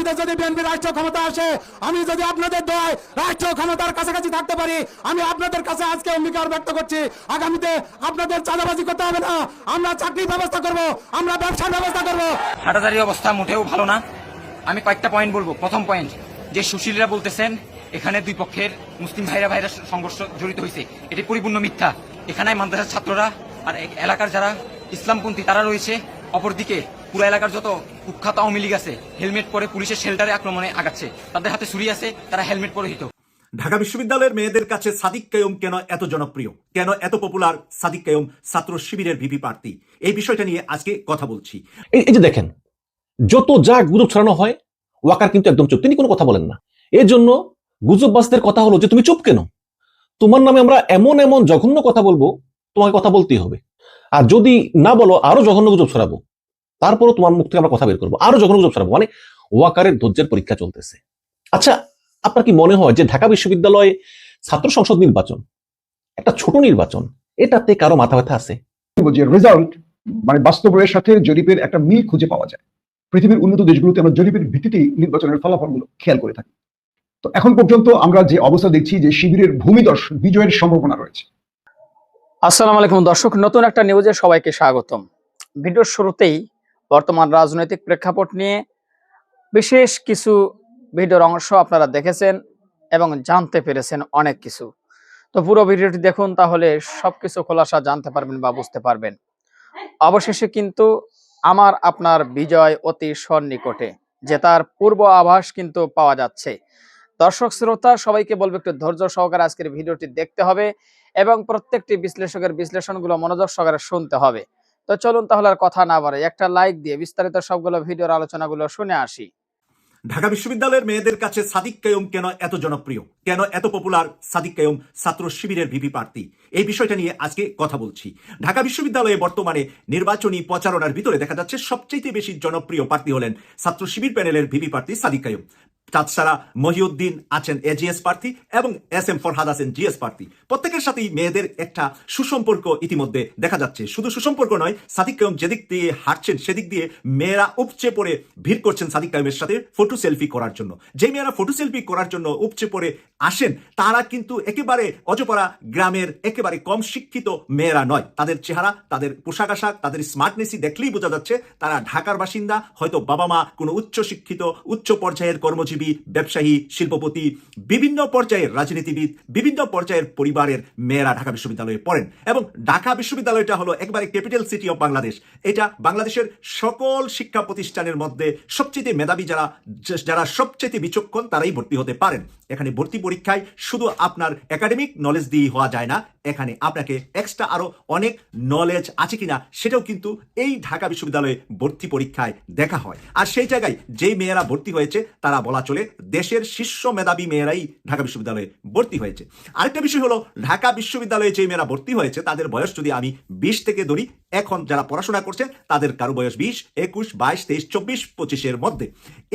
আগামীতে যদি বিএনপি রাষ্ট্র ক্ষমতা আসে, আমি যদি আপনাদের দয় রাষ্ট্র ক্ষমতার কাছাকাছি থাকতে পারি, আমি আপনাদের কাছে আজকে অঙ্গীকার ব্যক্ত করছি। আগামীতে আপনাদের চাঁদাবাজি করতে হবে না। আমরা চাকরির ব্যবস্থা করব, আমরা ব্যবসার ব্যবস্থা করব। হাটাজারি অবস্থা মোটেও ভালো না। আমি কয়েকটা পয়েন্ট বলব। প্রথম পয়েন্ট যে সুশীলরা বলতেছেন, এখানে দুই পক্ষের মুসলিম ভাইরা ভাইরা সংঘর্ষ জড়িত হয়েছে। এটি পরিপূর্ণ মিথ্যা। এখানে মাদ্রাসার ছাত্ররা আর এলাকার যারা ইসলামপন্থী, তারা রয়েছে। অপরদিকে পুরো এলাকার যত কুখ্যাত আওয়ামী লীগ আছে হেলমেট পরে পুলিশের শেল্টারে আক্রমণে আগাচ্ছে। তাদের হাতে ছুরি আছে তারা হেলমেট পরিহিত ঢাকা বিশ্ববিদ্যালয়ের মেয়েদের কাছে সাদিক কায়ুম কেন এত জনপ্রিয়? কেন এত পপুলার সাদিক কায়ুম ছাত্র শিবিরের ভিপি প্রার্থী? এই বিষয়টা নিয়ে আজকে কথা বলছি। এই এই যে দেখেন যত যা গুজব ছড়ানো হয় ওয়াকার কিন্তু একদম চুপ। তিনি কোনো কথা বলেন না। এর জন্য গুজববাসদের কথা হলো যে তুমি চুপ কেন? তোমার নামে আমরা এমন এমন জঘন্য কথা বলব তোমাকে কথা বলতেই হবে। আর যদি না বলো আরও জঘন্য গুজব ছড়াবো। তারপরও তোমার মুখ থেকে আমরা কথা বের করব। আরও জঘন্য গুজব ছড়াবো মানে ওয়াকারের ধৈর্যের পরীক্ষা চলতেছে। আচ্ছা আপনার কি মনে হয় যে ঢাকা বিশ্ববিদ্যালয়ে ছাত্র সংসদ নির্বাচন একটা ছোট নির্বাচন এটাতে কারও মাথা ব্যথা আছে? যে রেজাল্ট মানে বাস্তবের সাথে জরিপের একটা মিল খুঁজে পাওয়া যায়। পৃথিবীর উন্নত দেশগুলোতে আমরা জরিপের ভিত্তিতেই নির্বাচনের ফলাফলগুলো খেয়াল করে থাকি। তো এখন পর্যন্ত আমরা যে অবস্থা দেখছি যে শিবিরের ভূমিদর্শ বিজয়ের সম্ভাবনা রয়েছে। আসসালামু আলাইকুম দর্শক নতুন একটা নিউজে সবাইকে স্বাগতম। ভিডিওর শুরুতেই বর্তমান রাজনৈতিক প্রেক্ষাপট নিয়ে বিশেষ কিছু ভিডিওর অংশ আপনারা দেখেছেন এবং জানতে পেরেছেন অনেক কিছু। তো পুরো ভিডিওটি দেখুন তাহলে সবকিছু খোলাসা জানতে পারবেন বা বুঝতে পারবেন। অবশেষে কিন্তু আমার আপনার বিজয় অতি সন্নিকটে, যে তার পূর্ব আভাস কিন্তু পাওয়া যাচ্ছে। দর্শক, শ্রোতা, সবাইকে বলব একটু ধৈর্য সহকারে আজকের ভিডিওটি দেখতে হবে এবং প্রত্যেকটি বিশ্লেষকের বিশ্লেষণগুলো মনোযোগ সহকারে শুনতে হবে। তো চলুন তাহলে আর কথা না বাড়াই। একটা লাইক দিয়ে বিস্তারিত সবগুলো ভিডিওর আলোচনাগুলো শুনে আসি। ঢাকা বিশ্ববিদ্যালয়ের মেয়েদের কাছে সাদিক কায়ুম কেন এত জনপ্রিয়? কেন এত পপুলার সাদিক কায়ুম ছাত্র শিবিরের ভিপি প্রার্থী? এই বিষয়টা নিয়ে আজকে কথা বলছি। ঢাকা বিশ্ববিদ্যালয়ে বর্তমানে নির্বাচনী প্রচারণার ভিতরে দেখা যাচ্ছে সবচেয়ে বেশি জনপ্রিয় প্রার্থী হলেন ছাত্র শিবির প্যানেলের ভিপি প্রার্থী সাদিক কায়ুম। তাছাড়া মহিউদ্দিন আছেন এজিএস প্রার্থী এবং এস এম ফরহাদ আছেন জিএস প্রার্থী। প্রত্যেকের সাথেই মেয়েদের একটা সুসম্পর্ক ইতিমধ্যে দেখা যাচ্ছে। শুধু সুসম্পর্ক নয়, সাদিক কায়ুম যেদিক দিয়ে হাঁটছেন সেদিক দিয়ে মেয়েরা উপচে পড়ে ভিড় করছেন সাদিক কায়ুমের সাথে ফটো সেলফি করার জন্য। যে মেয়েরা ফটো সেলফি করার জন্য উপচে পড়ে আসেন, তারা কিন্তু একেবারে অজপরা গ্রামের একেবারে কম শিক্ষিত মেয়েরা নয়। তাদের চেহারা, তাদের পোশাক আশাক, তাদের স্মার্টনেসই দেখলেই বোঝা যাচ্ছে, তারা ঢাকার বাসিন্দা, হয়তো বাবা মা কোনো উচ্চ শিক্ষিত উচ্চ পর্যায়ের কর্মজীবী ব্যবসায়ী, শিল্পপতি, বিভিন্ন পর্যায়ের রাজনীতিবিদ, বিভিন্ন পর্যায়ের পরিবারের মেয়েরা ঢাকা বিশ্ববিদ্যালয়ে পড়েন এবং ঢাকা বিশ্ববিদ্যালয়টা হলো একবারে ক্যাপিটাল সিটি অফ বাংলাদেশ। এটা বাংলাদেশের সকল শিক্ষা প্রতিষ্ঠানের মধ্যে সবচেয়ে মেধাবী যারা যারা সবচেয়ে বিচক্ষণ তারাই ভর্তি হতে পারেন। এখানে ভর্তি পরীক্ষায় শুধু আপনার একাডেমিক নলেজ দিয়ে হওয়া যায় না, এখানে আপনাকে এক্সট্রা আরও অনেক নলেজ আছে কিনা সেটাও কিন্তু এই ঢাকা বিশ্ববিদ্যালয়ে ভর্তি পরীক্ষায় দেখা হয়। আর সেই জায়গায় যেই মেয়েরা ভর্তি হয়েছে তারা বলা চলে দেশের শীর্ষ মেধাবী মেয়েরাই ঢাকা বিশ্ববিদ্যালয়ে ভর্তি হয়েছে। আরেকটা বিষয় হলো, ঢাকা বিশ্ববিদ্যালয়ে যে মেয়েরা ভর্তি হয়েছে, তাদের বয়স যদি আমি বিশ থেকে ধরি, এখন যারা পড়াশোনা করছে, তাদের কারও বয়স বিশ, একুশ, বাইশ, তেইশ, চব্বিশ, পঁচিশের মধ্যে।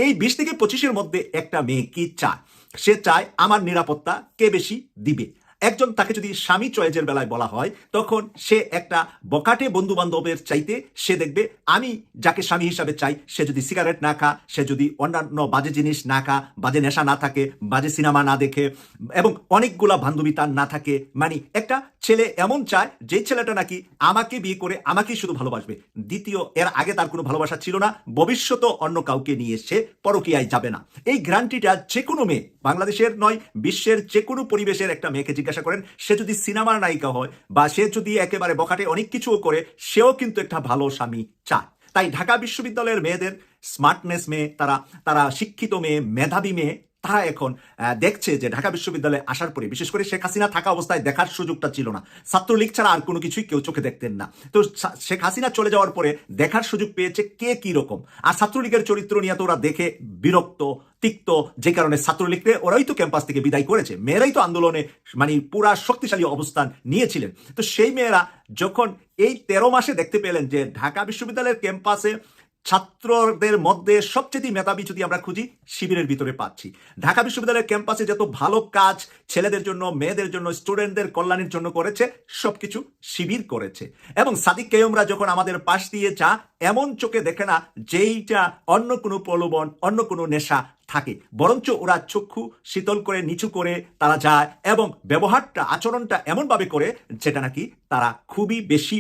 এই বিশ থেকে পঁচিশের মধ্যে একটা মেয়ে কি চায়? সে চায়, আমার নিরাপত্তা কে বেশি দিবে? একজন তাকে যদি স্বামী চয়েজের বেলায় বলা হয়, তখন সে একটা বকাটে বন্ধু বান্ধবের চাইতে সে দেখবে, আমি যাকে স্বামী হিসাবে চাই, সে যদি সিগারেট না খা, সে যদি অন্যান্য বাজে জিনিস না খা, বাজে নেশা না থাকে, বাজে সিনেমা না দেখে, এবং অনেকগুলা বান্ধবী তার না থাকে মানে একটা ছেলে এমন চায়, যে ছেলেটা নাকি আমাকে বিয়ে করে আমাকেই শুধু ভালোবাসবে। দ্বিতীয়, এর আগে তার কোনো ভালোবাসা ছিল না ভবিষ্যত অন্য কাউকে নিয়ে সে পরকীয়ায় যাবে না। এই গ্যারান্টিটা যে কোনো মেয়ে, বাংলাদেশের নয়, বিশ্বের যে কোনো পরিবেশের একটা মেয়েকে জিজ্ঞাসা করেন, সে যদি সিনেমার নায়িকা হয় বা সে যদি একেবারে বখাটে অনেক কিছুও করে, সেও কিন্তু একটা ভালো স্বামী চায়। তাই ঢাকা বিশ্ববিদ্যালয়ের মেয়েদের স্মার্টনেস মেয়ে, তারা তারা শিক্ষিত মেয়ে, মেধাবী মেয়ে তারা এখন দেখছে যে ঢাকা বিশ্ববিদ্যালয়ে আসার পরে, বিশেষ করে শেখ হাসিনা থাকা অবস্থায় দেখার সুযোগটা ছিল না। ছাত্রলীগ ছাড়া আর কোনো কিছুই কেউ চোখে দেখতেন না। তো শেখ হাসিনা চলে যাওয়ার পরে দেখার সুযোগ পেয়েছে কে কি রকম? আর ছাত্রলীগের চরিত্র নিয়ে তো ওরা দেখে বিরক্ত, তিক্ত, যে কারণে ছাত্রলীগকে ওরাই তো ক্যাম্পাস থেকে বিদায় করেছে। মেয়েরাই তো আন্দোলনে মানে পুরা শক্তিশালী অবস্থান নিয়েছিলেন। তো সেই মেয়েরা যখন এই তেরো মাসে দেখতে পেলেন যে ঢাকা বিশ্ববিদ্যালয়ের ক্যাম্পাসে ছাত্রদের মধ্যে সবচেয়ে মেধাবী যদি আমরা খুঁজি, শিবিরের ভিতরে পাচ্ছি। ঢাকা বিশ্ববিদ্যালয়ের ক্যাম্পাসে যত ভালো কাজ ছেলেদের জন্য, মেয়েদের জন্য, স্টুডেন্টদের কল্যাণের জন্য করেছে, সবকিছু শিবির করেছে। এবং সাদিক কেয়মরা যখন আমাদের পাশ দিয়ে যা এমন চোখে দেখে না যেইটা অন্য কোনো প্রলোভন, অন্য কোনো নেশা থাকে। বরঞ্চ ওরা চক্ষু শীতল করে নিচু করে তারা যায় এবং ব্যবহারটা আচরণটা এমনভাবে করে যেটা নাকি তারা খুবই বেশি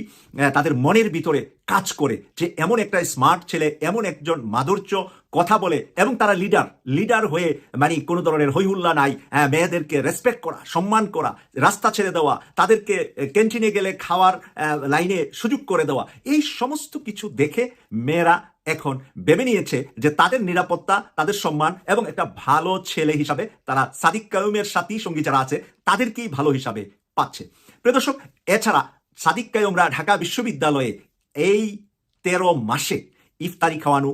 তাদের মনের ভিতরে কাজ করে যে এমন একটা স্মার্ট ছেলে এমন একজন মাধুর্য কথা বলে এবং তারা লিডার। লিডার হয়ে মানে কোনো ধরনের হৈহুল্লা নাই আহ, মেয়েদেরকে রেসপেক্ট করা সম্মান করা রাস্তা ছেড়ে দেওয়া তাদেরকে ক্যান্টিনে গেলে খাওয়ার লাইনে সুযোগ করে দেওয়া। এই সমস্ত কিছু দেখে মেয়েরা এখন ভেবে নিয়েছে যে তাদের নিরাপত্তা, তাদের সম্মান এবং একটা ভালো ছেলে হিসাবে তারা সাদিক কায়ুমের সাথী সঙ্গী যারা আছে, তাদেরকেই ভালো হিসাবে পাচ্ছে। প্রিয় দর্শক, এছাড়া সাদিক কায়ুমরা ঢাকা বিশ্ববিদ্যালয়ে এই তেরো মাসে ইফতারি খাওয়ানো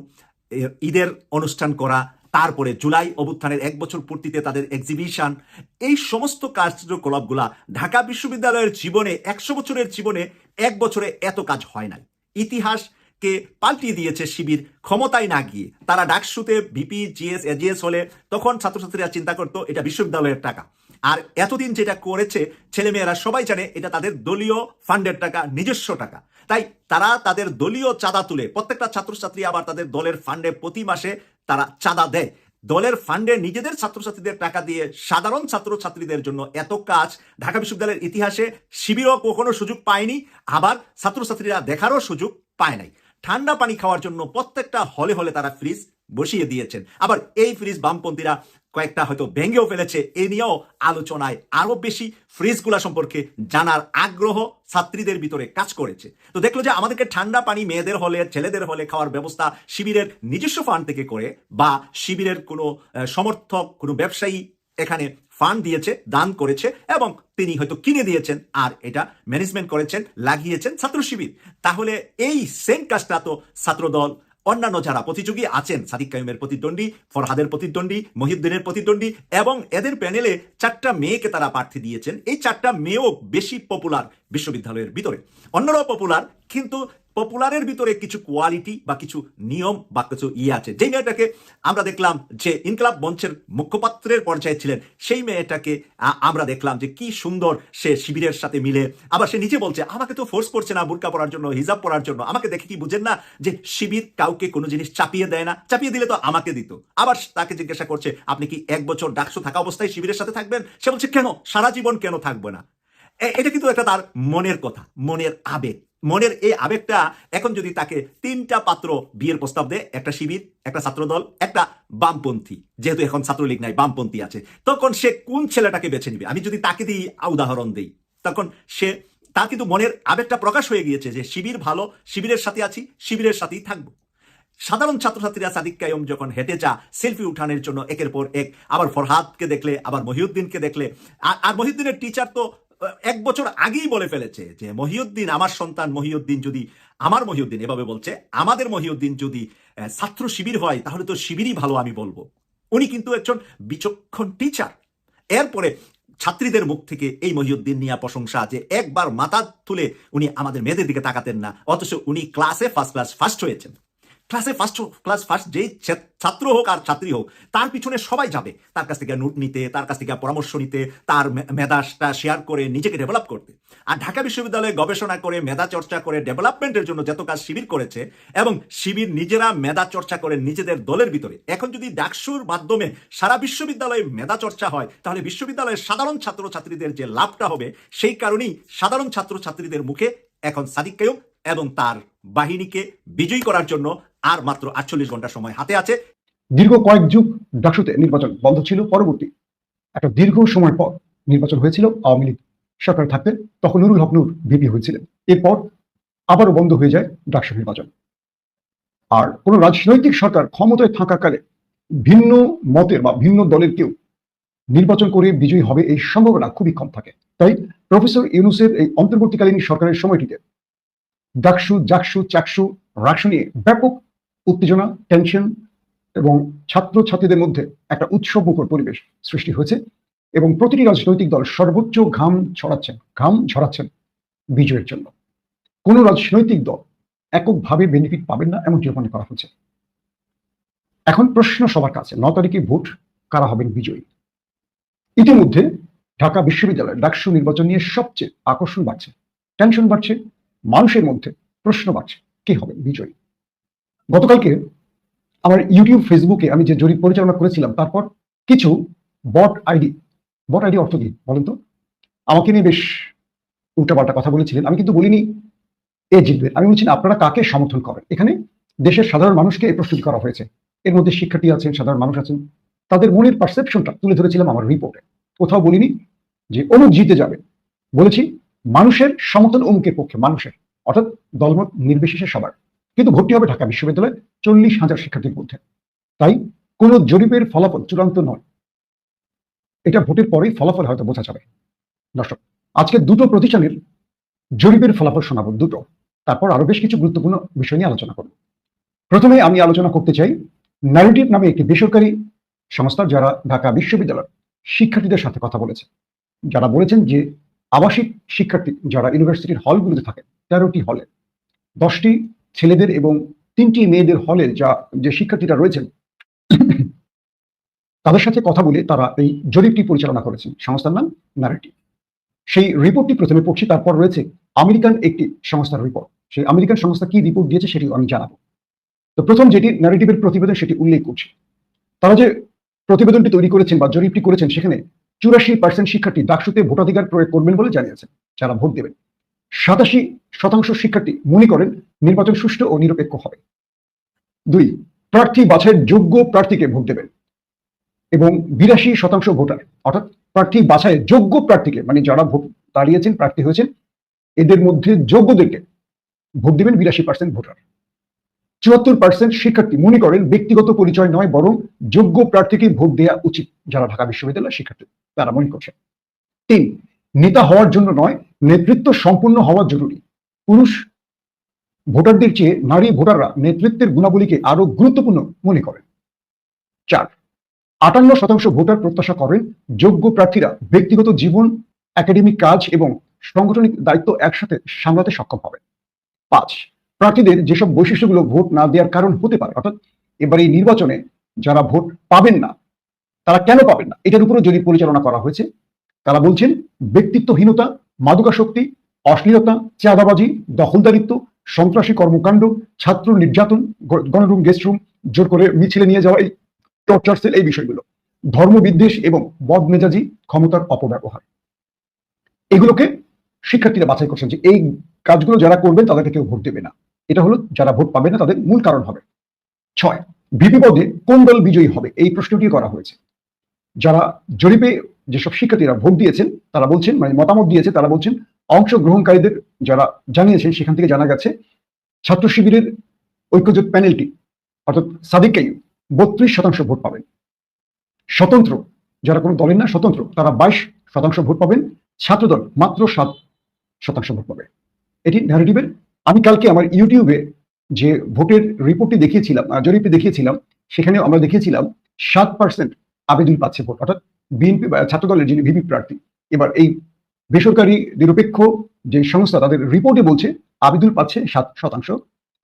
ঈদের অনুষ্ঠান করা, তারপরে জুলাই অভ্যুত্থানের এক বছর পূর্তিতে তাদের এক্সিবিশন এই সমস্ত কার্যকলাপগুলা ঢাকা বিশ্ববিদ্যালয়ের জীবনে, একশো বছরের জীবনে এক বছরে এত কাজ হয় নাই। ইতিহাসকে পাল্টিয়ে দিয়েছে শিবির ক্ষমতায় না গিয়ে। তারা ডাকসুতে ভিপি, জিএস, এজিএস হলে তখন ছাত্রছাত্রীরা চিন্তা করতো, এটা বিশ্ববিদ্যালয়ের টাকা। আর এতদিন যেটা করেছে ছেলেমেয়েরা সবাই জানে, এটা তাদের দলীয় ফান্ডের টাকা, নিজস্ব টাকা। তাই তারা তাদের দলীয় চাঁদা তুলে, প্রত্যেকটা ছাত্রছাত্রী আবার তাদের দলের ফান্ডে প্রতি মাসে তারা চাঁদা দেয়। দলের ফান্ডে নিজেদের ছাত্রছাত্রীদের টাকা দিয়ে সাধারণ ছাত্রছাত্রীদের জন্য এত কাজ, ঢাকা বিশ্ববিদ্যালয়ের ইতিহাসে শিবিরও কখনো সুযোগ পায়নি, আবার ছাত্রছাত্রীরা দেখারও সুযোগ পায় নাই। ঠান্ডা পানি খাওয়ার জন্য প্রত্যেকটা হলে হলে তারা ফ্রিজ বসিয়ে দিয়েছেন। আবার এই ফ্রিজ বামপন্থীরা কয়েকটা হয়তো ভেঙেও ফেলেছে, এ নিয়েও আলোচনায় আরও বেশি ফ্রিজগুলা সম্পর্কে জানার আগ্রহ ছাত্রীদের ভিতরে কাজ করেছে। তো দেখল যে আমাদেরকে ঠান্ডা পানি মেয়েদের হলে, ছেলেদের হলে খাওয়ার ব্যবস্থা শিবিরের নিজস্ব ফান্ড থেকে করে বা শিবিরের কোনো সমর্থক, কোনো ব্যবসায়ী এখানে ফান্ড দিয়েছে, দান করেছে এবং তিনি হয়তো কিনে দিয়েছেন আর এটা ম্যানেজমেন্ট করেছেন, লাগিয়েছেন ছাত্র শিবির। তাহলে এই সেম কাজটা তো ছাত্রদল, অন্যান্য যারা প্রতিযোগী আছেন, সাদিক কাইমের প্রতিদ্বন্দ্বী, ফরহাদের প্রতিদ্বন্দ্বী, মহিউদ্দিনের প্রতিদ্বন্দ্বী এবং এদের প্যানেলে চারটা মেয়েকে তারা প্রার্থী দিয়েছেন। এই চারটা মেয়েও বেশি পপুলার বিশ্ববিদ্যালয়ের ভিতরে। অন্যরাও পপুলার কিন্তু পপুলারের ভিতরে কিছু কোয়ালিটি বা কিছু নিয়ম বা কিছু ইয়ে আছে। যে মেয়েটাকে আমরা দেখলাম যে ইনকলাব মঞ্চের মুখপাত্রের পর্যায়ে ছিলেন, সেই মেয়েটাকে আমরা দেখলাম যে কি সুন্দর সে শিবিরের সাথে মিলে। আবার সে নিজে বলছে, আমাকে তো ফোর্স করছে না বুরকা পরার জন্য, হিজাব পরার জন্য। আমাকে দেখে কি বুঝেন না যে শিবির কাউকে কোনো জিনিস চাপিয়ে দেয় না। চাপিয়ে দিলে তো আমাকে দিত। আবার তাকে জিজ্ঞাসা করছে, আপনি কি এক বছর ডাকসু থাকা অবস্থায় শিবিরের সাথে থাকবেন? সে বলছে, কেন? সারা জীবন কেন থাকবে না? এটা কিন্তু একটা তার মনের কথা, মনের আবেগ। মনের এই আবেগটা এখন যদি তাকে তিনটা পাত্র বিয়ের প্রস্তাব দেয়, একটা শিবির, একটা ছাত্রদল, একটা বামপন্থী, যেহেতু এখন ছাত্রলীগ নাই, বামপন্থী আছে, তখন সে কোন ছেলেটাকে বেছে নিবে? আমি যদি তাকে দিই উদাহরণ দিই। তখন সে, তার কিন্তু মনের আবেগটা প্রকাশ হয়ে গিয়েছে যে শিবির ভালো, শিবিরের সাথে আছি, শিবিরের সাথেই থাকব। সাধারণ ছাত্রছাত্রীরা সাদিক কায়ম যখন হেঁটে যা সেলফি উঠানের জন্য একের পর এক, আবার ফরহাদকে দেখলে, আবার মহিউদ্দিনকে দেখলে আর মহিউদ্দিনের টিচার তো এক বছর আগেই বলে ফেলেছে যে, মহিউদ্দিন, আমার সন্তান মহিউদ্দিন যদি, আমার মহিউদ্দিন, এভাবে বলছে, আমাদের মহিউদ্দিন যদি ছাত্র শিবির হয়, তাহলে তো শিবিরই ভালো আমি বলব। উনি কিন্তু একজন বিচক্ষণ টিচার এরপরে ছাত্রীদের মুখ থেকে এই মহিউদ্দিন নিয়ে প্রশংসা যে, একবার মাথা তুলে উনি আমাদের মেয়েদের দিকে তাকাতেন না, অথচ উনি ক্লাসে ফার্স্ট ক্লাস ফার্স্ট হয়েছেন। ক্লাসে ফার্স্ট ক্লাস ফার্স্ট যেই ছাত্র হোক আর ছাত্রী হোক, তার পিছনে সবাই যাবে। তার কাছ থেকে নোট নিতে, তার কাছ থেকে পরামর্শ নিতে, তার মে- মেধাটা শেয়ার করে নিজেকে ডেভেলপ করতে। আর ঢাকা বিশ্ববিদ্যালয়ে গবেষণা করে, মেধা চর্চা করে ডেভেলপমেন্টের জন্য যত কাজ শিবির করেছে এবং শিবির নিজেরা মেধা চর্চা করে নিজেদের দলের ভিতরে। এখন যদি ডাকসুর মাধ্যমে সারা বিশ্ববিদ্যালয়ে মেধা চর্চা হয়, তাহলে বিশ্ববিদ্যালয়ের সাধারণ ছাত্রছাত্রীদের যে লাভটা হবে, সেই কারণেই সাধারণ ছাত্রছাত্রীদের মুখে এখন সাদিক কায়ুম এবং তার বাহিনীকে বিজয়ী করার জন্য আর মাত্র আটচল্লিশ ঘণ্টা সময় হাতে আছে। দীর্ঘ কয়েক যুগ ডাকসুতে নির্বাচন বন্ধ ছিল। পরবর্তী একটা দীর্ঘ সময় পর নির্বাচন হয়েছিল। আওয়ামী লীগ সরকার থাকতে তখন নুরুল হক নূর ভিপি হয়েছিলেন। এরপর আবারও বন্ধ হয়ে যায় ডাকসু নির্বাচন। আর কোন রাজনৈতিক সরকার ক্ষমতায় থাকাকালে ভিন্ন মতের বা ভিন্ন দলের কেউ নির্বাচন করে বিজয়ী হবে এই সম্ভাবনা খুবই কম থাকে। তাই প্রফেসর ইউনুসের এই অন্তর্বর্তীকালীন সরকারের সময়টিতে ডাকসু জাকসু, চাকসু, রাকসু নিয়ে ব্যাপক উত্তেজনা টেনশন এবং ছাত্র ছাত্রীদের মধ্যে একটা উৎসবমুখর পরিবেশ সৃষ্টি হয়েছে এবং প্রতিটি রাজনৈতিক দল সর্বোচ্চ ঘাম ছড়াচ্ছেন, ঘাম ঝরাচ্ছেন বিজয়ের জন্য। কোন রাজনৈতিক দল এককভাবে বেনিফিট পাবেন না এমনটি মনে করা হচ্ছে। এখন প্রশ্ন সবার কাছে, ন তারিখে ভোট কারা হবেন বিজয়ী? ইতিমধ্যে ঢাকা বিশ্ববিদ্যালয় ডাকসু নির্বাচন নিয়ে সবচেয়ে আকর্ষণ বাড়ছে টেনশন বাড়ছে মানুষের মধ্যে প্রশ্ন বাড়ছে কে হবে বিজয়ী? গতকালকে আমার ইউটিউব, ফেসবুকে আমি যে জরিপ পরিচালনা করেছিলাম, তারপর কিছু বট আইডি বট আইডি অর্থ কি বলেন তো? আমাকে নিয়ে বেশ উল্টাপাল্টা কথা বলেছিলেন। আমি কিন্তু বলিনি এ জিতবে। আমি বলছি আপনারা কাকে সমর্থন করেন? এখানে দেশের সাধারণ মানুষকে এই প্রস্তুতি করা হয়েছে। এর মধ্যে শিক্ষার্থী আছেন, সাধারণ মানুষ আছেন। তাদের মনের পারসেপশনটা তুলে ধরেছিলাম আমার রিপোর্টে। কোথাও বলিনি যে অমুক জিতে যাবে। বলেছি মানুষের সমর্থন অঙ্কের পক্ষে মানুষের, অর্থাৎ দলমত নির্বিশেষে সবার। কিন্তু ভর্তি হবে ঢাকা বিশ্ববিদ্যালয়ে চল্লিশ হাজার শিক্ষার্থীর মধ্যে। তাই কোনো জরিপের ফলাফল চূড়ান্ত নয়। এটা ভোটের পরেই ফলাফল হয়তো বোঝা যাবে। দর্শক, আজকে দুটো প্রতিষ্ঠানের জরিপের ফলাফল শোনাবো দুটো। তারপর আরও বেশ কিছু গুরুত্বপূর্ণ বিষয় নিয়ে আলোচনা করব। প্রথমে আমি আলোচনা করতে চাই ন্যারেটিভ নামে একটি বেসরকারি সংস্থা যারা ঢাকা বিশ্ববিদ্যালয়ের শিক্ষার্থীদের সাথে কথা বলেছে। যারা বলেছেন যে আবাসিক শিক্ষার্থী যারা ইউনিভার্সিটির হলগুলোতে থাকে, তেরোটি হলে, দশটি ছেলেদের এবং তিনটি মেয়েদের হলে যা, যে শিক্ষার্থীরা রয়েছেন, তাদের সাথে কথা বলে তারা এই জরিপটি পরিচালনা করেছেন। সংস্থার নাম ন্যারেটিভ সেই রিপোর্টটি প্রথমে পড়ছি, তারপর রয়েছে আমেরিকান একটি সংস্থার রিপোর্ট। সেই আমেরিকান সংস্থা কি রিপোর্ট দিয়েছে সেটি আমি জানাব। তো প্রথম যেটি ন্যারেটিভের প্রতিবেদন সেটি উল্লেখ করছে। তারা যে প্রতিবেদনটি তৈরি করেছেন বা জরিপটি করেছেন সেখানে চুরাশি পার্সেন্ট শিক্ষার্থী ডাকসুতে ভোটাধিকার প্রয়োগ করবেন বলে জানিয়েছেন। যারা ভোট দেবেন, সাতাশি শতাংশ শিক্ষার্থী মনে করেন নির্বাচন সুষ্ঠু ও নিরপেক্ষ হবে। দুই, প্রার্থী বাছাইয়ের যোগ্য প্রার্থীকে ভোট দেবেন এবং বিরাশি শতাংশ ভোটার, অর্থাৎ প্রার্থী বাছাইয়ের যোগ্য প্রার্থীকে মানে যারা ভোট দাঁড়িয়েছেন, প্রার্থী হয়েছেন, এদের মধ্যে যোগ্যদেরকে ভোট দেবেন বিরাশি পার্সেন্ট ভোটার। চুয়াত্তর পার্সেন্ট শিক্ষার্থী মনে করেন ব্যক্তিগত পরিচয় নয়, বরং যোগ্য প্রার্থীকে ভোট দেওয়া উচিত, যারা ঢাকা বিশ্ববিদ্যালয়ের শিক্ষার্থী। তারা মনে করছেন তিন, নেতা হওয়ার জন্য নয়, নেতৃত্ব সম্পূর্ণ হওয়া জরুরি। পুরুষ ভোটারদের চেয়ে নারী ভোটাররা নেতৃত্বের গুণাবলীকে আরও গুরুত্বপূর্ণ মনে করেন। চার, আটান্ন শতাংশ ভোটার প্রত্যাশা করেন যোগ্য প্রার্থীরা ব্যক্তিগত জীবন, একাডেমিক কাজ এবং সাংগঠনিক দায়িত্ব একসাথে সামলাতে সক্ষম হবে পাঁচ, প্রার্থীদের যেসব বৈশিষ্ট্যগুলো ভোট না দেওয়ার কারণ হতে পারে, অর্থাৎ এবার এই নির্বাচনে যারা ভোট পাবেন না তারা কেন পাবেন না? এটার উপরে যদি পরিচালনা করা হয়েছে, তারা বলছেন ব্যক্তিত্বহীনতা, মাদকাসক্তি, অশ্লীলতা, চাঁদাবাজি, দখলদারিত্ব, সন্ত্রাসী কর্মকাণ্ড, ছাত্র নির্যাতন গণরুম, গেস্ট রুম, জোর করে মিছিলে নিয়ে যাওয়া, এই টর্চার সেল, এই বিষয়গুলো। ধর্মবিদ্বেষ এবং বদমেজাজি ক্ষমতার অপব্যবহার। এগুলোকে শিক্ষার্থীরা বাছাই করছেন যে এই কাজগুলো যারা করবেন, তাদেরকে কেউ ভোট দেবে না। এটা হলো, যারা ভোট পাবে না, তাদের মূল কারণ হবে। ছয় ভিপি পদে কোন দল বিজয়ী হবে? এই প্রশ্নটি করা হয়েছে। যারা জরিপে যেসব শিক্ষার্থীরা ভোট দিয়েছেন তারা বলছেন মানে মতামত দিয়েছে তারা বলছেন অংশগ্রহণকারীদের যারা জানিয়েছেন সেখান থেকে জানা গেছে ছাত্র শিবিরের ঐক্যজোট প্যানেলটি অর্থাৎ সাদিক কাইম বত্রিশ শতাংশ ভোট পাবেন। স্বতন্ত্র যারা কোনো দলের না স্বতন্ত্র তারা বাইশ শতাংশ ভোট পাবেন ছাত্রদল মাত্র সাত শতাংশ ভোট পাবে। এটি ন্যারেটিভের আমি কালকে আমার ইউটিউবে যে ভোটের রিপোর্টটি দেখিয়েছিলাম আহ, জরিপটি দেখিয়েছিলাম সেখানে আমরা দেখিয়েছিলাম সাত পার্সেন্ট আবেদন পাচ্ছে ভোট। অর্থাৎ বিএনপি ছাত্রদলের যিনি ভিপি প্রার্থী, এবার এই বেসরকারি নিরপেক্ষ যে সংস্থা, তাদের রিপোর্টে বলছে আবিদুল পাচ্ছে সাত শতাংশ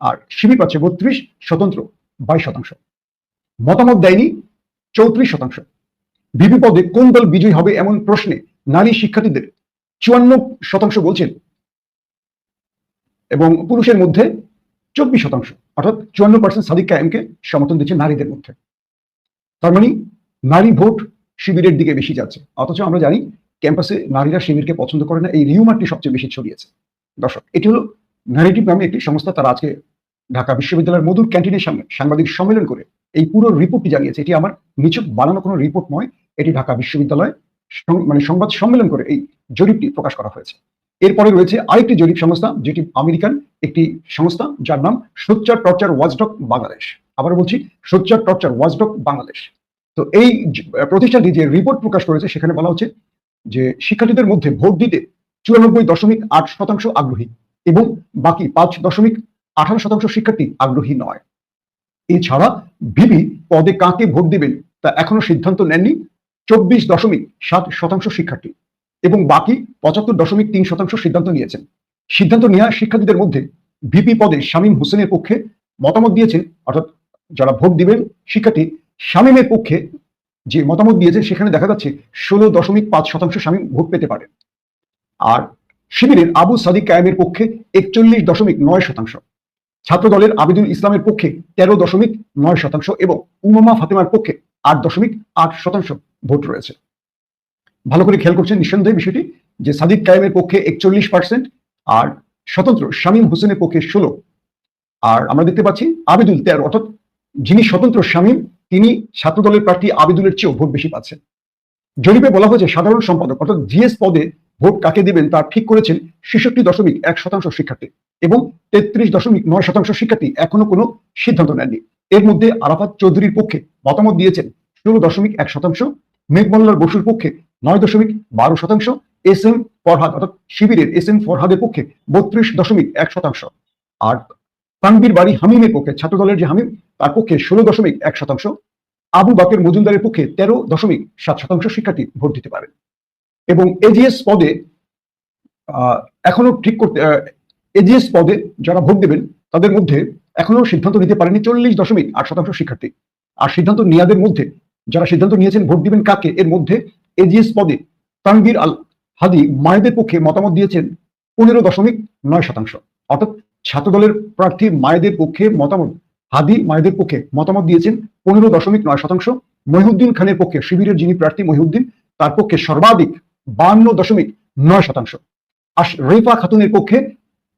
আর শিবির পাচ্ছে বত্রিশ স্বতন্ত্র বাইশ শতাংশ। মতামত দেয়নি চৌত্রিশ শতাংশ। ভিপি পদে কোন দল বিজয়ী হবে এমন প্রশ্নে নারী শিক্ষার্থীদের চুয়ান্ন শতাংশ বলছেন এবং পুরুষের মধ্যে চব্বিশ শতাংশ, অর্থাৎ চুয়ান্ন পার্সেন্ট সাদিক কায়েমকে সমর্থন দিচ্ছে নারীদের মধ্যে। তার মানে নারী ভোট শিবিরের দিকে বেশি যাচ্ছে। অথচ আমরা জানি ক্যাম্পাসে নারীরা শিবিরকে পছন্দ করে না, এই রিউমারটি সবচেয়ে বেশি ছড়িয়েছে। দর্শক, এটি হলো ন্যারেটিভ নামে একটি সংস্থা, তারা আজকে ঢাকা বিশ্ববিদ্যালয়ের মধুর ক্যান্টিনের সামনে সাংবাদিক সম্মেলন করে এই পুরো রিপোর্টটি জানিয়েছে। এটি আমার নিচক বানানো কোনো রিপোর্ট নয়, এটি ঢাকা বিশ্ববিদ্যালয় মানে সংবাদ সম্মেলন করে এই জরিপটি প্রকাশ করা হয়েছে। এরপরে রয়েছে আরেকটি জরিপ সংস্থা, যেটি আমেরিকান একটি সংস্থা, যার নাম সোচ্চার টর্চার ওয়াজডক বাংলাদেশ। আবার বলছি, সোচ্চার টর্চার ওয়াজডক বাংলাদেশ। তো এই প্রতিষ্ঠানটি যে রিপোর্ট প্রকাশ করেছে, সেখানে বলা হচ্ছে যে শিক্ষার্থীদের মধ্যে ভোট দিতে চুরানব্বই দশমিক আট শতাংশ আগ্রহী এবং বাকি পাঁচ দশমিক আঠারো শতাংশ শিক্ষার্থী আগ্রহী নয়। এছাড়া ভিবি পদে কাকে ভোট দিবেন তা এখনও সিদ্ধান্ত নেননি চব্বিশ দশমিক সাত শতাংশ শিক্ষার্থী এবং বাকি পঁচাত্তর দশমিক তিন শতাংশ সিদ্ধান্ত নিয়েছেন। সিদ্ধান্ত নেওয়া শিক্ষার্থীদের মধ্যে ভিপি পদে শামীম হোসেনের পক্ষে মতামত দিয়েছেন, অর্থাৎ যারা ভোট দিবেন, শিক্ষার্থী শামীমের পক্ষে যে মতামত দিয়েছেন সেখানে দেখা যাচ্ছে ষোলো দশমিক পাঁচ শতাংশ শামীম ভোট পেতে পারেন আর শিবিরের আবু সাদিক কায়েমের পক্ষে একচল্লিশ দশমিক নয় শতাংশ। ছাত্র দলের আবিদুল ইসলামের পক্ষে তেরো দশমিক নয় শতাংশ এবং উমামা ফাতেমার পক্ষে আট দশমিক আট শতাংশ ভোট রয়েছে। ভালো করে খেয়াল করছেন নিঃসন্দেহে বিষয়টি যে সাদিক কায়েমের পক্ষে একচল্লিশ পার্সেন্ট আর স্বতন্ত্র শামীম হোসেনের পক্ষে ষোলো। আর আমরা দেখতে পাচ্ছি আবিদুল তেরো, অর্থাৎ যিনি স্বতন্ত্র শামীম তিনি ছাত্র দলের প্রার্থী আবিদুলের চেয়েও ভোট বেশি পাচ্ছেন। জরিপে বলা হয়েছে, সাধারণ সম্পাদক অর্থাৎ জিএস পদে ভোট কাকে দেবেন তা ঠিক করেছেন ছেষট্টি দশমিক এক শতাংশ শিক্ষার্থী এবং তেত্রিশ দশমিক নয় শতাংশ শিক্ষার্থী এখনও কোনো সিদ্ধান্ত নেননি। এর মধ্যে আরাফাত চৌধুরীর পক্ষে মতামত দিয়েছেন ষোলো দশমিক এক শতাংশ, মেঘমল্লার বসুর পক্ষে নয় দশমিক বারো শতাংশ, এস এম ফরহাদ অর্থাৎ শিবিরের এস এম ফরহাদের পক্ষে বত্রিশ দশমিক এক শতাংশ। আর তানবীর বাড়ি হামিমের পক্ষে ছাত্র দলের যে হামিম তার পক্ষে ষোলো দশমিক এক শতাংশ, আবু বাকের মজুমদারের পক্ষে তেরো দশমিক সাত শতাংশ শিক্ষার্থী ভোট দিতে পারে। এবং এজিএস পদে এখনও ঠিক করতে এজিএস পদে যারা ভোট দেবেন, তাদের মধ্যে এখনও সিদ্ধান্ত নিতে পারেনি চল্লিশ দশমিক আট শতাংশ শিক্ষার্থী। আর সিদ্ধান্ত নেওয়াদের মধ্যে, যারা সিদ্ধান্ত নিয়েছেন ভোট দিবেন কাকে, এর মধ্যে এজিএস পদে তানভীর আল হাদি মায়েদের পক্ষে মতামত দিয়েছেন পনেরো দশমিক নয় শতাংশ। অর্থাৎ ছাত্রদলের প্রার্থী মায়েদের পক্ষে মতামত হাদি মায়েদের পক্ষে মতামত দিয়েছেন পনেরো দশমিক নয় শতাংশ। মহিউদ্দিন খানের পক্ষে শিবিরের যিনি প্রার্থী মহিউদ্দিন, তার পক্ষে সর্বাধিক বান্ন দশমিক নয় শতাংশ। আর রেফা খাতুনের পক্ষে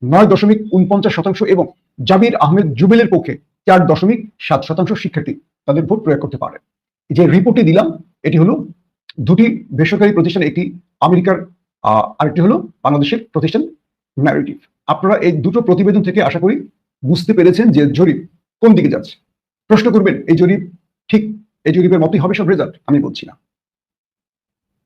নয় দশমিক উনপঞ্চাশ শতাংশ এবং জাবির আহমেদ জুবেলের পক্ষে চার দশমিক সাত শতাংশ শিক্ষার্থী তাদের ভোট প্রয়োগ করতে পারে। যে রিপোর্টটি দিলাম, এটি হলো দুটি বেসরকারি প্রতিষ্ঠান একটি আমেরিকার আরেকটি হলো বাংলাদেশের প্রতিষ্ঠান ন্যারেটিভ। আপনারা এই দুটো প্রতিবেদন থেকে আশা করি বুঝতে পেরেছেন যে জরিপ কোন দিকে যাচ্ছে? প্রশ্ন করবেন, এই জরিপ ঠিক এই জরিপের মতোই হবে সব রেজাল্ট আমি বলছি না।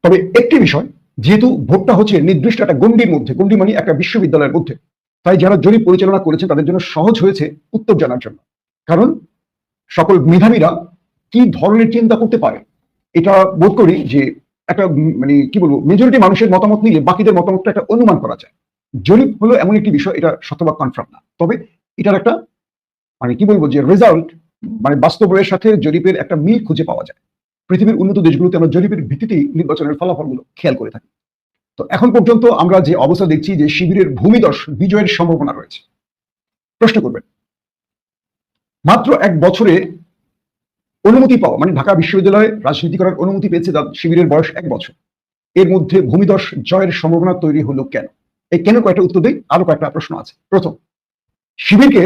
তবে একটি বিষয়, যেহেতু ভোটটা হচ্ছে নির্দিষ্ট একটা গণ্ডির মধ্যে, গণ্ডি মানে একটা বিশ্ববিদ্যালয়ের মধ্যে, তাই যারা জরিপ পরিচালনা করেছেন তাদের জন্য সহজ হয়েছে উত্তর জানার জন্য। কারণ সকল মেধাবীরা কি ধরনের চিন্তা করতে পারে? এটা বোধ করি যে একটা মানে কি বলব মেজরিটি মানুষের মতামত নিলে বাকিদের মতামতটা একটা অনুমান করা যায়। জরিপ হলো এমন একটি বিষয়, এটা শতভাগ কনফার্ম না। তবে এটার একটা মানে কি বলব যে রেজাল্ট মানে বাস্তবের সাথে জরিপের একটা মিল খুঁজে পাওয়া যায়। পৃথিবীর উন্নত দেশগুলোতে আমরা জরিপের ভিত্তিতেই নির্বাচনের ফলাফলগুলো খেয়াল করে থাকি। তো এখন পর্যন্ত আমরা যে অবস্থা দেখছি যে শিবিরের ভূমিদশ বিজয়ের সম্ভাবনা রয়েছে। প্রশ্ন করবেন, মাত্র এক বছরে অনুমতি পাওয়া মানে ঢাকা বিশ্ববিদ্যালয়ে রাজনীতি করার অনুমতি পেয়েছে তার শিবিরের বয়স এক বছর। এর মধ্যে ভূমিদশ জয়ের সম্ভাবনা তৈরি হলো কেন? এই কেন কয়েকটা উত্তর দেই, আরও কয়েকটা প্রশ্ন আছে। প্রথম, শিবিরকে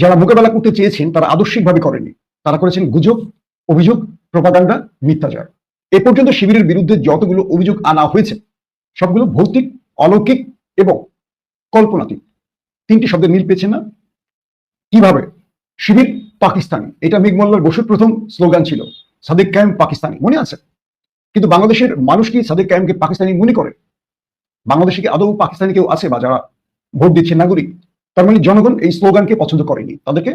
যারা মোকাবেলা করতে চেয়েছেন, তারা আদর্শিকভাবে করেনি তারা করেছেন গুজব, অভিযোগ, প্রপাগান্ডা, মিথ্যাচার। এ পর্যন্ত শিবিরের বিরুদ্ধে যতগুলো অভিযোগ আনা হয়েছে, সবগুলো ভৌতিক, অলৌকিক এবং কল্পনাতীত। তিনটি শব্দের মিল পেয়েছে না। কীভাবে? শিবির পাকিস্তানি। এটা মেঘমল্লার বসুর প্রথম স্লোগান ছিল, সাদেক কায়েম পাকিস্তানি। মনে আছে? কিন্তু বাংলাদেশের মানুষ কি সাদেক কায়েমকে পাকিস্তানি মনে করে? বাংলাদেশে কি আদৌ পাকিস্তানি কেউ আছে বা যারা ভোট দিচ্ছে নাগরিক? তার মানে জনগণ এই স্লোগানকে পছন্দ করেনি। তাদেরকে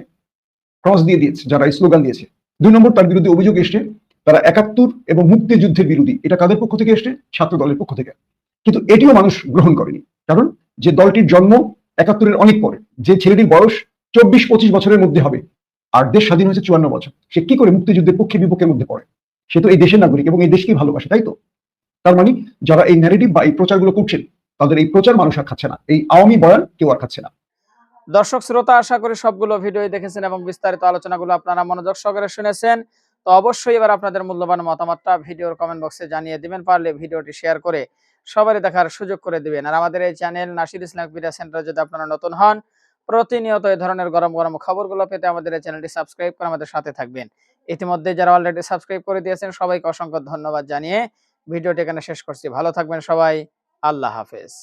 ক্রস দিয়ে দিয়েছে, যারা এই স্লোগান দিয়েছে। দুই নম্বর, তার বিরুদ্ধে অভিযোগ এসছে, তারা একাত্তর এবং মুক্তিযুদ্ধের বিরোধী। এটা কাদের পক্ষ থেকে এসছে? ছাত্র দলের পক্ষ থেকে। কিন্তু এটিও মানুষ গ্রহণ করেনি। কারণ যে দলটির জন্ম একাত্তরের অনেক পরে, যে ছেলেটির বয়স চব্বিশ পঁচিশ বছরের মধ্যে হবে, আর দেশ স্বাধীন হয়েছে চুয়ান্ন বছর, সে কি করে মুক্তিযুদ্ধের পক্ষে বিপক্ষের মধ্যে পড়ে? সে তো এই দেশের নাগরিক এবং এই দেশকেই ভালোবাসে, তাই তো? তার মানে যারা এই ন্যারেটিভ বা এই প্রচারগুলো করছেন, তাদের এই প্রচার মানুষ আর খাচ্ছে না। এই আওয়ামী বয়ান কেউ আর খাচ্ছে না। দর্শক, শ্রোতা, আশা করি সবগুলো ভিডিও দেখেছেন এবং বিস্তারিত আলোচনাগুলো আপনারা মনোযোগ সহকারে শুনেছেন। তো অবশ্যই এবার আপনাদের মূল্যবান মতামতটা ভিডিওর কমেন্ট বক্সে জানিয়ে দিবেন, পারলে ভিডিওটি শেয়ার করে সবারই দেখার সুযোগ করে দিবেন। আর আমাদের এই channel Nasir Islam media centre যদি আপনারা নতুন হন, প্রতিনিয়ত এই ধরনের গরম গরম খবরগুলো পেতে আমাদের এই চ্যানেলটি সাবস্ক্রাইব করে আমাদের সাথে থাকবেন। ইতিমধ্যে যারা অলরেডি সাবস্ক্রাইব করে দিয়েছেন, সবাইকে অসংখ্য ধন্যবাদ জানিয়ে ভিডিওটি এখানে শেষ করছি। ভালো থাকবেন সবাই। আল্লাহ হাফেজ।